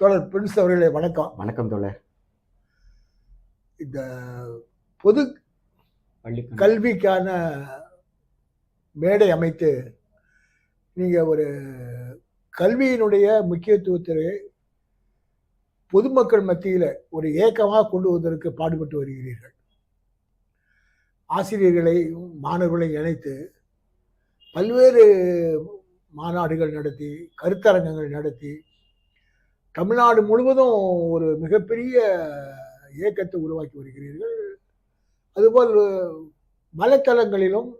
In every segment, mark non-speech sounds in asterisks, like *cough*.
தோழர் பிரின்ஸ் அவர்களே வணக்கம். வணக்கம் தோழர். இந்த பொது கல்விக்கான மேடை அமைத்து நீங்கள் ஒரு கல்வியினுடைய முக்கியத்துவத்தை பொதுமக்கள் மத்தியில் ஒரு ஏக்கமாக கொண்டு வருவதற்கு பாடுபட்டு வருகிறீர்கள். ஆசிரியர்களை மாணவர்களை இணைத்து பல்வேறு மாநாடுகள் நடத்தி கருத்தரங்கங்கள் நடத்தி தமிழ்நாடு முழுவதும் ஒரு மிகப்பெரிய இயக்கத்தை உருவாக்கி வருகிறீர்கள். அதுபோல் மலைத்தலங்களிலும்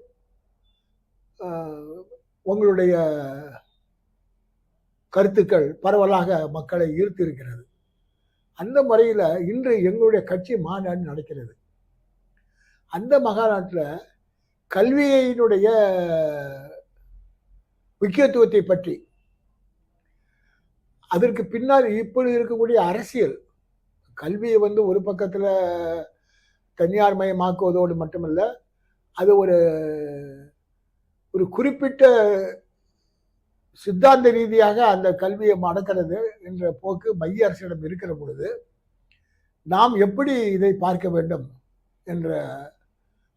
உங்களுடைய கருத்துக்கள் பரவலாக மக்களை ஈர்த்திருக்கிறது. அந்த முறையில் இன்று எங்களுடைய கட்சி மாநாடு நடக்கிறது. அந்த மாநாட்டில் கல்வியினுடைய முக்கியத்துவத்தை பற்றி அதற்கு பின்னால் இப்பொழுது இருக்கக்கூடிய அரசியல் கல்வியை வந்து ஒரு பக்கத்தில் தனியார் மயமாக்குவதோடு மட்டுமல்ல அது ஒரு ஒரு குறிப்பிட்ட சித்தாந்த ரீதியாக அந்த கல்வியை மடக்கிறது என்ற போக்கு மைய அரசிடம் இருக்கிற பொழுது நாம் எப்படி இதை பார்க்க வேண்டும் என்ற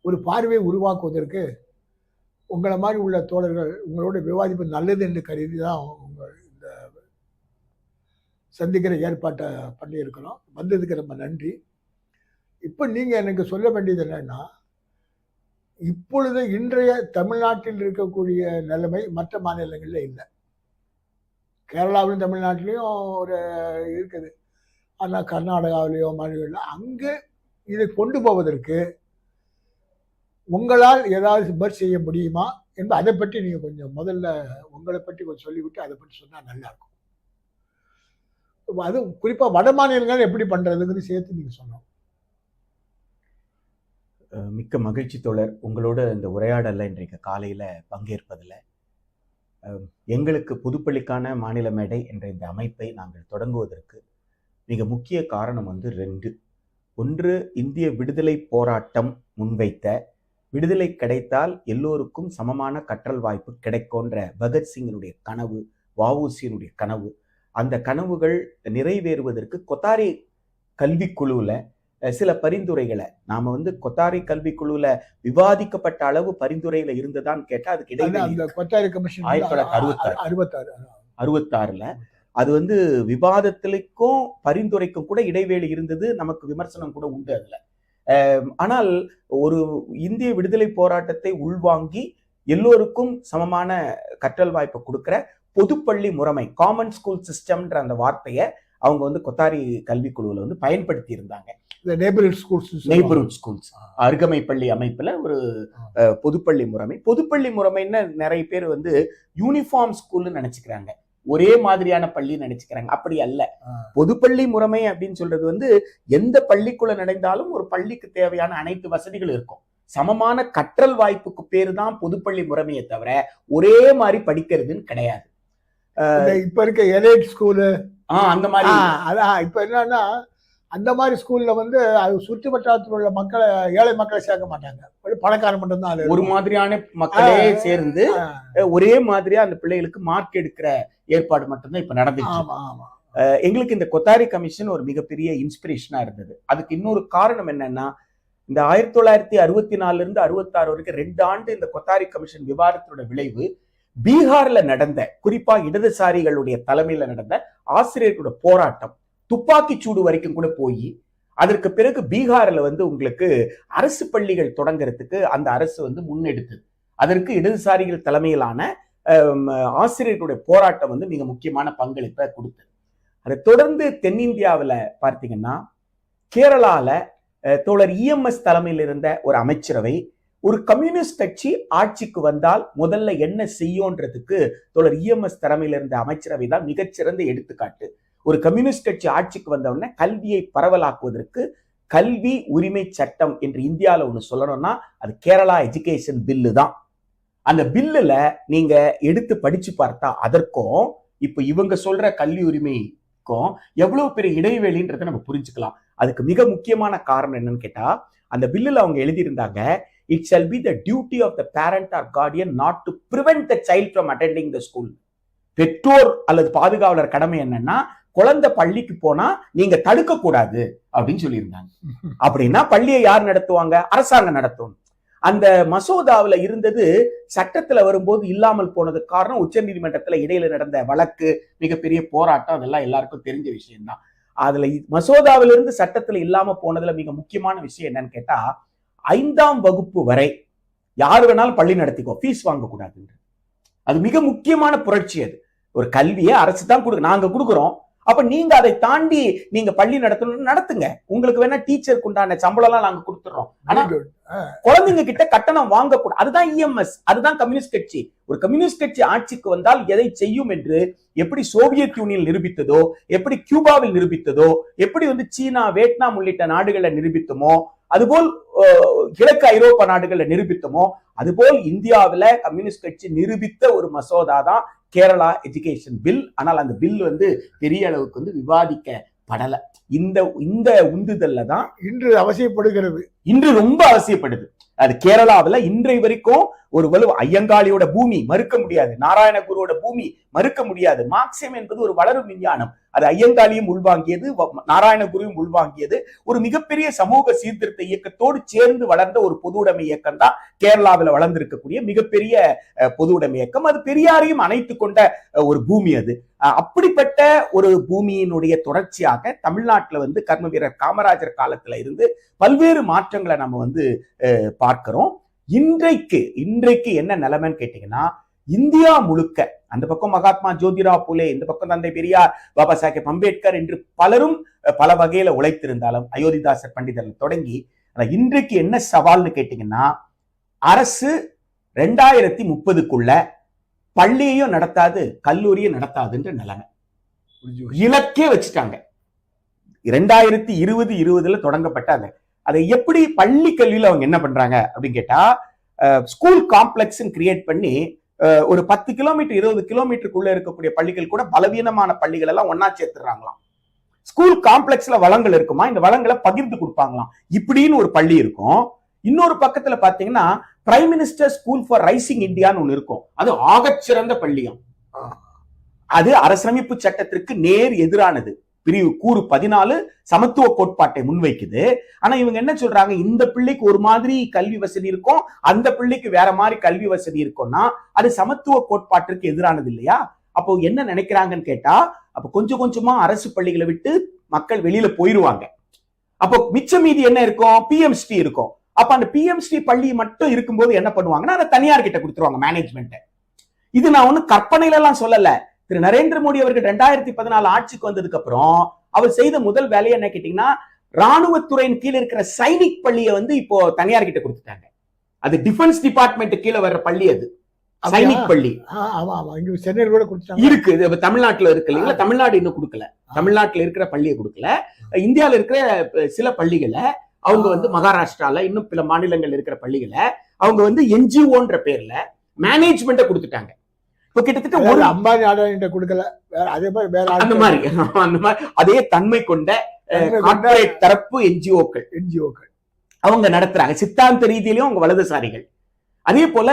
ஒரு பார்வையை உருவாக்குவதற்கு உங்களை மாதிரி உள்ள தோழர்கள் உங்களோட விவாதிப்பு நல்லது என்று கருதி தான் உங்கள் சந்திக்கிற ஏற்பாட்டை பண்ணியிருக்கிறோம். வந்ததுக்கு ரொம்ப நன்றி. இப்போ நீங்கள் எனக்கு சொல்ல வேண்டியது என்னன்னா இப்பொழுது இன்றைய தமிழ்நாட்டில் இருக்கக்கூடிய நிலைமை மற்ற மாநிலங்களில் இல்லை. கேரளாவிலும் தமிழ்நாட்டிலையும் ஒரு இருக்குது. ஆனால் கர்நாடகாவிலேயோ மாநிலங்களில் அங்கே இதை கொண்டு போவதற்கு உங்களால் ஏதாவது சிபர் செய்ய முடியுமா? என்பது அதை பற்றி நீங்கள் கொஞ்சம் முதல்ல உங்களை பற்றி கொஞ்சம் சொல்லிவிட்டு அதை பற்றி சொன்னால் நல்லாயிருக்கும் அது குறிப்பாக வட மாநிலங்கள் எப்படி பண்ணுறதுங்கிறது சேர்த்து நீங்கள் சொன்னோம் மிக்க மகிழ்ச்சி தோழர். உங்களோட இந்த உரையாடலில் இன்றைக்கு காலையில் பங்கேற்பதில் எங்களுக்கு புதுப்பள்ளிக்கான மாநில மேடை என்ற இந்த அமைப்பை நாங்கள் தொடங்குவதற்கு மிக முக்கிய காரணம் வந்து ரெண்டு. ஒன்று இந்திய விடுதலை போராட்டம் முன்வைத்த விடுதலை கிடைத்தால் எல்லோருக்கும் சமமான கற்றல் வாய்ப்பு கிடைக்கும்ன்ற பகத்சிங்கினுடைய கனவு வவுசியினுடைய கனவு. அந்த கனவுகள் நிறைவேறுவதற்கு கொத்தாரி கல்விக்குழுவில் சில பரிந்துரைகளை. நாம வந்து கொத்தாரி கல்விக்குழுல விவாதிக்கப்பட்ட அளவு பரிந்துரையில இருந்ததான்னு கேட்டா அதுக்கு கமிஷன் ஆயிரத்தி தொள்ளாயிரத்தி அறுபத்தாறு. அறுபத்தாறு அறுபத்தாறுல அது வந்து விவாதத்திற்கும் பரிந்துரைக்கும் கூட இடைவேளை இருந்தது நமக்கு விமர்சனம் கூட உண்டு அதுல. ஆனால் ஒரு இந்திய விடுதலை போராட்டத்தை உள்வாங்கி எல்லோருக்கும் சமமான கற்றல் வாய்ப்பை கொடுக்கிற பொதுப்பள்ளி முறைமை காமன் ஸ்கூல் சிஸ்டம்ன்ற அந்த வார்த்தையை அவங்க வந்து கொத்தாரி கல்விக்குழுவில் வந்து பயன்படுத்தி இருந்தாங்க நெய்பர்ஹுட் ஸ்கூல்ஸ் நெய்பர்ஹுட் ஸ்கூல்ஸ் அருகமை பள்ளி அமைப்புல ஒரு பொதுப்பள்ளி முறைமை. பொதுப்பள்ளி முறைமைன்னு நிறைய பேர் வந்து யூனிஃபார்ம் ஸ்கூல்னு நினைச்சுக்கிறாங்க. ஒரே மாதிரியான பள்ளி நினைச்சுக்கிறாங்க. அப்படி அல்ல. பொதுப்பள்ளி முறைமை அப்படின்னு சொல்றது வந்து எந்த பள்ளிக்குள்ள நடந்தாலும் ஒரு பள்ளிக்கு தேவையான அனைத்து வசதிகளும் இருக்கும். சமமான கற்றல் வாய்ப்புக்கு பேரு தான் பொதுப்பள்ளி முறைமையை தவிர ஒரே மாதிரி படிக்கிறதுன்னு கிடையாது. இப்ப இருக்க எலைட் ஸ்கூலு அந்த மாதிரி. அதான் இப்ப என்னன்னா அந்த மாதிரி ஸ்கூல்ல வந்து அது சுற்று வட்டாரத்தில் உள்ள மக்களை ஏழை மக்களை சேர்க்க மாட்டாங்க. ஒரு பணக்காரன் மட்டும்தான் அது ஒரு மாதிரியான மக்களே. சேர்ந்து ஒரே மாதிரியா அந்த பிள்ளைகளுக்கு மார்க் எடுக்கிற ஏற்பாடு மட்டும்தான் இப்ப நடந்துச்சு எங்களுக்கு இந்த கொத்தாரி கமிஷன் ஒரு மிகப்பெரிய இன்ஸ்பிரேஷனா இருந்தது. அதுக்கு இன்னொரு காரணம் என்னன்னா இந்த ஆயிரத்தி தொள்ளாயிரத்தி அறுபத்தி நாலுல இருந்து அறுபத்தாறு வரைக்கும் ரெண்டு ஆண்டு இந்த கொத்தாரி கமிஷன் விவாதத்தோட விளைவு பீகார்ல நடந்த குறிப்பா இடதுசாரிகளுடைய தலைமையில நடந்த ஆசிரியர்களோட போராட்டம் துப்பாக்கி சூடு வரைக்கும் கூட போய் அதற்கு பிறகு பீகார்ல வந்து உங்களுக்கு அரசு பள்ளிகள் தொடங்குறதுக்கு அந்த அரசு வந்து முன்னெடுத்தது. அதற்கு இடதுசாரிகள் தலைமையிலான ஆசிரியர்களுடைய போராட்டம் வந்து மிக முக்கியமான பங்களிப்பை கொடுத்தது. அதை தொடர்ந்து தென்னிந்தியாவில் பார்த்தீங்கன்னா கேரளால அஹ், தோழர் இஎம்எஸ் தலைமையில் இருந்த ஒரு அமைச்சரவை ஒரு கம்யூனிஸ்ட் கட்சி ஆட்சிக்கு வந்தால் முதல்ல என்ன செய்யும்ன்றதுக்கு தொடர் இஎம்எஸ் தலைமையில் இருந்த அமைச்சரவை தான் மிகச்சிறந்த எடுத்துக்காட்டு. ஒரு கம்யூனிஸ்ட் கட்சி ஆட்சிக்கு வந்தவுடனே கல்வியை பரவலாக்குவதற்கு கல்வி உரிமை சட்டம் என்று இந்தியாவில் ஒன்று சொல்லணும்னா அது கேரளா எஜுகேஷன் பில்லு தான். அந்த பில்லில் நீங்க எடுத்து படிச்சு பார்த்தா அதற்கும் இப்போ இவங்க சொல்ற கல்வி உரிமைக்கும் எவ்வளவு பெரிய இடைவெளின்றதை நம்ம புரிஞ்சுக்கலாம். அதுக்கு மிக முக்கியமான காரணம் என்னன்னு கேட்டா அந்த பில்லில் அவங்க எழுதியிருந்தாங்க it shall be the duty of the parent or guardian not to prevent the child from attending the school பெற்றோர் அல்லது பாதுகாவலர் கடமை என்னன்னா குழந்தை பள்ளிக்கு போனா நீங்க தடுக்க கூடாது அப்படின்னு சொல்லியிருந்தாங்க. அப்படின்னா பள்ளியை யார் நடத்துவாங்க? அரசாங்கம் நடத்தும். அந்த மசோதாவுல இருந்தது சட்டத்துல வரும்போது இல்லாமல் போனது காரணம் உச்சநீதிமன்றத்துல இடையில நடந்த வழக்கு மிகப்பெரிய போராட்டம் அதெல்லாம் எல்லாருக்கும் தெரிஞ்ச விஷயம்தான். அதுல மசோதாவிலிருந்து இருந்து சட்டத்துல இல்லாம போனதுல மிக முக்கியமான விஷயம் என்னன்னு கேட்டா ஐந்தாம் வகுப்பு வரை யார் வேணாலும் பள்ளி நடத்திக்கோ ஃபீஸ் வாங்கக்கூடாது அது மிக முக்கியமான புரட்சி அது. ஒரு கல்வியை அரசு தான் கொடுக்க நாங்க கொடுக்குறோம். அப்ப நீங்க அதை தாண்டி நீங்க பள்ளி நடத்தணும்னு நடத்துங்க. உங்களுக்கு வேணா டீச்சருக்கு உண்டான சம்பளம் எல்லாம் நாங்க கொடுத்துறோம் ஆனா. குழந்தைங்க கிட்ட கட்டணம் வாங்கக்கூடாது அதுதான் இஎம்எஸ் அதுதான் கம்யூனிஸ்ட் கட்சி. ஒரு கம்யூனிஸ்ட் கட்சி ஆட்சிக்கு வந்தால் எதை செய்யும் என்று எப்படி சோவியத் யூனியன் நிரூபித்ததோ எப்படி கியூபாவில் நிரூபித்ததோ எப்படி வந்து சீனா வியட்நாம் உள்ளிட்ட நாடுகளை நிரூபித்தமோ அதுபோல் கிழக்கு ஐரோப்பா நாடுகளை நிரூபித்தமோ அதுபோல் இந்தியாவில் கம்யூனிஸ்ட் கட்சி நிரூபித்த ஒரு மசோதா தான் கேரளா எஜுகேஷன் பில். ஆனால் அந்த பில் வந்து பெரிய அளவுக்கு வந்து விவாதிக்கப்படலை. இந்த இந்த உந்துதல்ல தான் இன்று அவசியப்படுகிறது. இன்று ரொம்ப அவசியப்படுது. அது கேரளாவில் இன்றை வரைக்கும் ஒரு வலு ஐயங்காளியோட பூமி மறுக்க முடியாது. நாராயணகுருவோட பூமி மறுக்க முடியாது. மார்க்சியம் என்பது ஒரு வளரும் விஞ்ஞானம். அது ஐயங்காளியும் உள்வாங்கியது நாராயணகுருவும் உள்வாங்கியது. ஒரு மிகப்பெரிய சமூக சீர்திருத்த இயக்கத்தோடு சேர்ந்து வளர்ந்த ஒரு பொது உடைமை இயக்கம் தான் கேரளாவில் வளர்ந்திருக்கக்கூடிய மிகப்பெரிய பொது உடைமை இயக்கம். அது பெரியாரையும் அணைத்து கொண்ட ஒரு பூமி அது. அப்படிப்பட்ட ஒரு பூமியினுடைய தொடர்ச்சியாக தமிழ்நாட்டில் வந்து கர்ம வீரர் காமராஜர் காலத்துல இருந்து பல்வேறு மாற்ற மாற்றங்களை நம்ம வந்து பார்க்கிறோம். இன்றைக்கு இன்றைக்கு என்ன நிலைமைன்னு கேட்டீங்கன்னா இந்தியா முழுக்க அந்த பக்கம் மகாத்மா ஜோதிராவ் புலே இந்த பக்கம் தந்தை பெரியார் பாபா சாஹேப் அம்பேத்கர் என்று பலரும் பல வகையில உழைத்திருந்தாலும் அயோத்திதாசர் பண்டிதர்ல தொடங்கி இன்றைக்கு என்ன சவால்னு கேட்டீங்கன்னா அரசு ரெண்டாயிரத்தி முப்பதுக்குள்ள பள்ளியையும் நடத்தாது கல்லூரியும் நடத்தாதுன்ற நிலைமை. இலக்கே வச்சுட்டாங்க. இரண்டாயிரத்தி இருபது இருபதுல தொடங்கப்பட்ட அந்த அதை எப்படி பள்ளி கல்வியில் அவங்க என்ன பண்றாங்க அப்படின்னு கேட்டா ஸ்கூல் காம்ப்ளெக்ஸ் கிரியேட் பண்ணி ஒரு பத்து கிலோமீட்டர் இருபது கிலோமீட்டருக்குள்ள இருக்கக்கூடிய பள்ளிகள் கூட பலவீனமான பள்ளிகள் எல்லாம் ஒன்னா சேர்த்துறாங்களாம் ஸ்கூல் காம்ப்ளெக்ஸ்ல வளங்கள் இருக்குமா? இந்த வளங்களை பகிர்ந்து கொடுப்பாங்களாம். இப்படின்னு ஒரு பள்ளி இருக்கும். இன்னொரு பக்கத்துல பாத்தீங்கன்னா prime minister school for rising இந்தியான்னு ஒன்று இருக்கும். அது ஆகச்சிறந்த பள்ளியும். அது அரசமைப்பு சட்டத்திற்கு நேர் எதிரானது. பிரிவு கூறு பதினாலு சமத்துவ கோட்பாட்டை முன்வைக்குது. ஆனா இவங்க என்ன சொல்றாங்க? இந்த பிள்ளைக்கு ஒரு மாதிரி கல்வி வசதி இருக்கும் அந்த பிள்ளைக்கு வேற மாதிரி கல்வி வசதி இருக்கும்னா அது சமத்துவ கோட்பாட்டிற்கு எதிரானது இல்லையா? அப்போ என்ன நினைக்கிறாங்கன்னு கேட்டா அப்ப கொஞ்சம் கொஞ்சமா அரசு பள்ளிகளை விட்டு மக்கள் வெளியில போயிருவாங்க. அப்போ மிச்ச மீதி என்ன இருக்கும்? பிஎம்ஸ்டி இருக்கும். அப்ப அந்த பிஎம்ஸ்டி பள்ளி மட்டும் இருக்கும்போது என்ன பண்ணுவாங்கன்னா அதை தனியார் கிட்ட கொடுத்துருவாங்க மேனேஜ்மெண்ட் இது நான் ஒண்ணு கற்பனையில எல்லாம் சொல்லல. திரு நரேந்திர மோடி அவர்கள் ரெண்டாயிரத்தி பதினாலு ஆட்சிக்கு வந்ததுக்கு அப்புறம் அவர் செய்த முதல் வேலையை என்ன கேட்டீங்கன்னா ராணுவத்துறையின் கீழே இருக்கிற சைனிக் பள்ளியை வந்து இப்போ தனியார் கிட்ட கொடுத்துட்டாங்க. அது டிஃபென்ஸ் டிபார்ட்மெண்ட் கீழே வர்ற பள்ளி அது? சைனிக் பள்ளி. சென்னையில் கூட இருக்கு. இது தமிழ்நாட்டுல இருக்கு இல்லைங்களா? தமிழ்நாடு இன்னும் கொடுக்கல. தமிழ்நாட்டுல இருக்கிற பள்ளியை கொடுக்கல. இந்தியால இருக்கிற சில பள்ளிகளை அவங்க வந்து மகாராஷ்டிரால இன்னும் பிற மாநிலங்கள் இருக்கிற பள்ளிகளை அவங்க வந்து என்ஜிஓன்ற பேர்ல மேனேஜ்மெண்ட்டை கொடுத்துட்டாங்க. இப்ப கிட்டத்தட்ட ஒரு அம்பானி ஆடானிட்ட கொடுக்கல. வேற அதே மாதிரி வேற அந்த மாதிரி *laughs* அந்த மாதிரி. அதே தன்மை கொண்ட தரப்பு என்ஜிஓக்கள் என்ஜிஓக்கள் அவங்க நடத்துறாங்க. சித்தாந்த ரீதியிலையும் அவங்க வலதுசாரிகள். அதே போல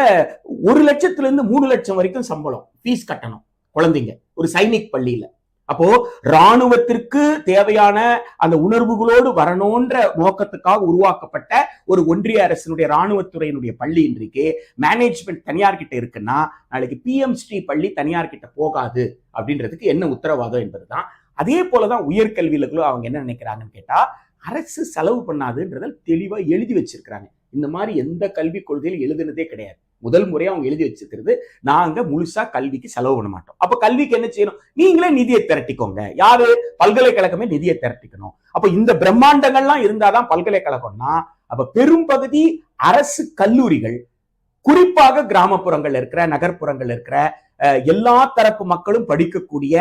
ஒரு லட்சத்துல இருந்து மூணு லட்சம் வரைக்கும் சம்பளம் ஃபீஸ் கட்டணும் குழந்தைங்க. ஒரு சைனிக் பள்ளியில. அப்போ ராணுவத்திற்கு தேவையான அந்த உணர்வுகளோடு வரணுன்ற நோக்கத்துக்காக உருவாக்கப்பட்ட ஒரு ஒன்றிய அரசினுடைய ராணுவத்துறையினுடைய பள்ளி இன்றைக்கு மேனேஜ்மெண்ட் தனியார் கிட்ட இருக்குன்னா நாளைக்கு பிஎம்ஸ்டி பள்ளி தனியார் கிட்ட போகாது அப்படின்றதுக்கு என்ன உத்தரவாதம் என்பதுதான். அதே போலதான் உயர்கல்வியிலும் அவங்க என்ன நினைக்கிறாங்கன்னு கேட்டா அரசு செலவு பண்ணாதுன்றத தெளிவா எழுதி வச்சிருக்கிறாங்க. இந்த மாதிரி எந்த கல்விக் கொள்கையில் எழுதுனதே கிடையாது. முதல் முறையா அவங்க எழுதி வச்சிருக்கிறது நாங்க முழுசா கல்விக்கு செலவு பண்ண மாட்டோம். அப்ப கல்விக்கு என்ன செய்யணும்? நீங்களே நிதியை திரட்டிக்கோங்க. யாரு? பல்கலைக்கழகமே நிதியை திரட்டிக்கணும். அப்போ இந்த பிரம்மாண்டங்கள்லாம் இருந்தாதான் பல்கலைக்கழகம்னா அப்ப பெரும்பகுதி அரசு கல்லூரிகள் குறிப்பாக கிராமப்புறங்கள்ல இருக்கிற நகர்ப்புறங்கள்ல இருக்கிற எல்லா தரப்பு மக்களும் படிக்கக்கூடிய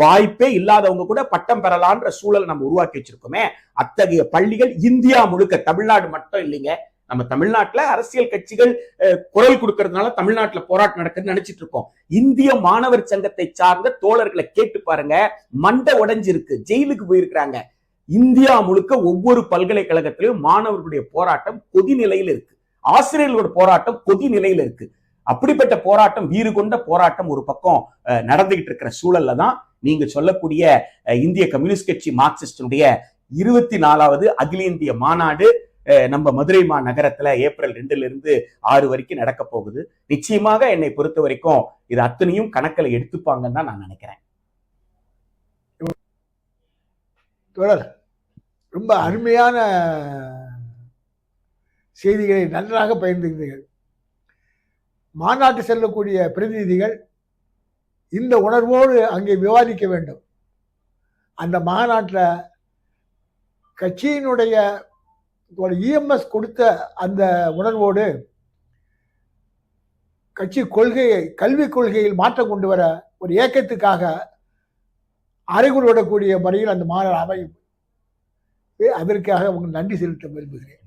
வாய்ப்பே இல்லாதவங்க கூட பட்டம் பெறலான்ற சூழல் நம்ம உருவாக்கி வச்சிருக்கோமே அத்தகைய பள்ளிகள் இந்தியா முழுக்க தமிழ்நாடு மட்டும் இல்லைங்க நம்ம தமிழ்நாட்டுல அரசியல் கட்சிகள் அஹ், குரல் கொடுக்கறதுனால தமிழ்நாட்டுல போராட்டம் நடக்குதுன்னு நினைச்சிட்டு இருக்கோம். இந்திய மாணவர் சங்கத்தை சார்ந்த தோழர்களை கேட்டு பாருங்க. மண்டை உடைஞ்சிருக்கு. ஜெயிலுக்கு போயிருக்கிறாங்க. இந்தியா முழுக்க ஒவ்வொரு பல்கலைக்கழகத்திலும் மாணவர்களுடைய போராட்டம் கொதி நிலையில இருக்கு. ஆசிரியர்களோட போராட்டம் கொதி நிலையில இருக்கு. அப்படிப்பட்ட போராட்டம் வீறு கொண்ட போராட்டம் ஒரு பக்கம் அஹ், நடந்துகிட்டு இருக்கிற சூழல்ல தான் நீங்க சொல்லக்கூடிய இந்திய கம்யூனிஸ்ட் கட்சி மார்க்சிஸ்டனுடைய இருபத்தி நாலாவது அகில இந்திய மாநாடு நம்ம மதுரை மாநகரத்துல ஏப்ரல் ரெண்டுல இருந்து ஆறு வரைக்கும் நடக்க போகுது. நிச்சயமாக என்னை பொறுத்த வரைக்கும் இது அத்தனையும் கணக்கில் எடுத்துப்பாங்கன்னு தான் நான் நினைக்கிறேன். ரொம்ப அருமையான செய்திகளை நன்றாக பகிர்ந்திருந்தீர்கள். மாநாட்டு செல்லக்கூடிய பிரதிநிதிகள் இந்த உணர்வோடு அங்கே விவாதிக்க வேண்டும். அந்த மாநாட்டில் கட்சியினுடைய இஎம்எஸ் கொடுத்த அந்த உணர்வோடு கட்சி கொள்கையை கல்விக் கொள்கையில் மாற்றம் கொண்டு வர ஒரு இயக்கத்துக்காக அறைகுள் விடக்கூடிய முறையில் அந்த மாநாடு அமையும். அதற்காக உங்களுக்கு நன்றி செலுத்த விரும்புகிறேன்.